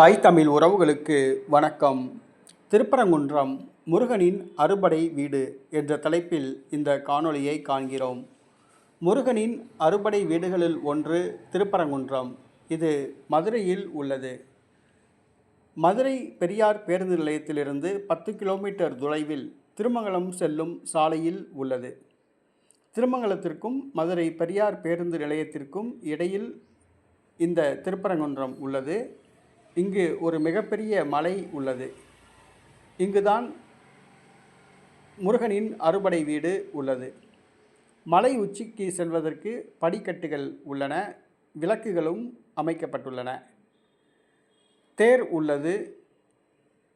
சாய் தமிழ் உறவுகளுக்கு வணக்கம். திருப்பரங்குன்றம் முருகனின் அறுபடை வீடு என்ற தலைப்பில் இந்த காணொளியை காண்கிறோம். முருகனின் அறுபடை வீடுகளில் ஒன்று திருப்பரங்குன்றம். இது மதுரையில் உள்ளது. மதுரை பெரியார் பேருந்து நிலையத்திலிருந்து பத்து கிலோமீட்டர் தொலைவில் திருமங்கலம் செல்லும் சாலையில் உள்ளது. திருமங்கலத்திற்கும் மதுரை பெரியார் பேருந்து நிலையத்திற்கும் இடையில் இந்த திருப்பரங்குன்றம் உள்ளது. இங்கு ஒரு மிகப்பெரிய மலை உள்ளது. இங்குதான் முருகனின் அறுபடை வீடு உள்ளது. மலை உச்சிக்கு செல்வதற்கு படிக்கட்டுகள் உள்ளன விளக்குகளும் அமைக்கப்பட்டுள்ளன. தேர் உள்ளது.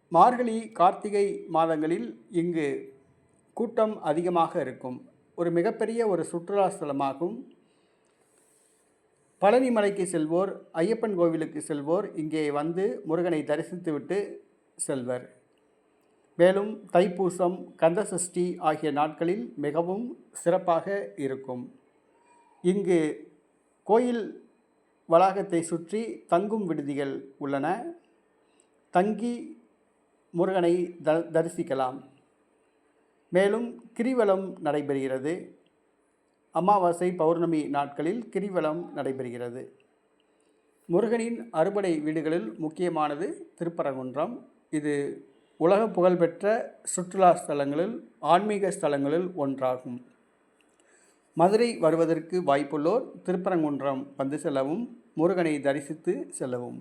மார்கழி கார்த்திகை மாதங்களில் இங்கு கூட்டம் அதிகமாக இருக்கும். ஒரு மிகப்பெரிய ஒரு சுற்றுலா ஸ்தலமாகும். பழனி மலைக்கு செல்வோர் ஐயப்பன் கோவிலுக்கு செல்வோர் இங்கே வந்து முருகனை தரிசித்துவிட்டு செல்வர். மேலும் தைப்பூசம் கந்தசஷ்டி ஆகிய நாட்களில் மிகவும் சிறப்பாக இருக்கும். இங்கு கோயில் வளாகத்தை சுற்றி தங்கும் விடுதிகள் உள்ளன. தங்கி முருகனை த தரிசிக்கலாம். மேலும் கிரிவலம் நடைபெறுகிறது. அமாவாசை பௌர்ணமி நாட்களில் கிரிவலம் நடைபெறுகிறது. முருகனின் அறுபடை வீடுகளில் முக்கியமானது திருப்பரங்குன்றம். இது உலக புகழ்பெற்ற சுற்றுலா ஸ்தலங்களில் ஆன்மீக ஸ்தலங்களில் ஒன்றாகும். மதுரை வருவதற்கு வாய்ப்புள்ளோர் திருப்பரங்குன்றம் வந்து செல்லவும் முருகனை தரிசித்து செல்லவும்.